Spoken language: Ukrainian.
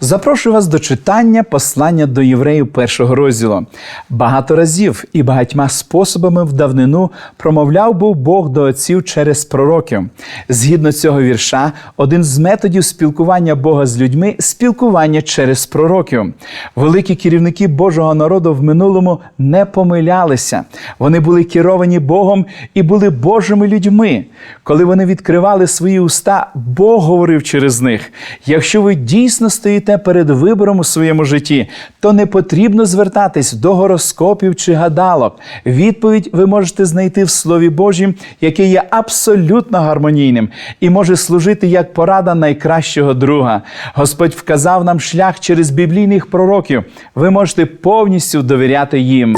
Запрошую вас до читання послання до євреїв першого розділу. Багато разів і багатьма способами в давнину промовляв був Бог до отців через пророків. Згідно цього вірша, один з методів спілкування Бога з людьми спілкування через пророків. Великі керівники Божого народу в минулому не помилялися. Вони були керовані Богом і були Божими людьми. Коли вони відкривали свої уста, Бог говорив через них. Якщо ви дійсно стоїте перед вибором у своєму житті, то не потрібно звертатись до гороскопів чи гадалок. Відповідь ви можете знайти в Слові Божім, яке є абсолютно гармонійним і може служити як порада найкращого друга. Господь вказав нам шлях через біблійних пророків. Ви можете повністю довіряти їм.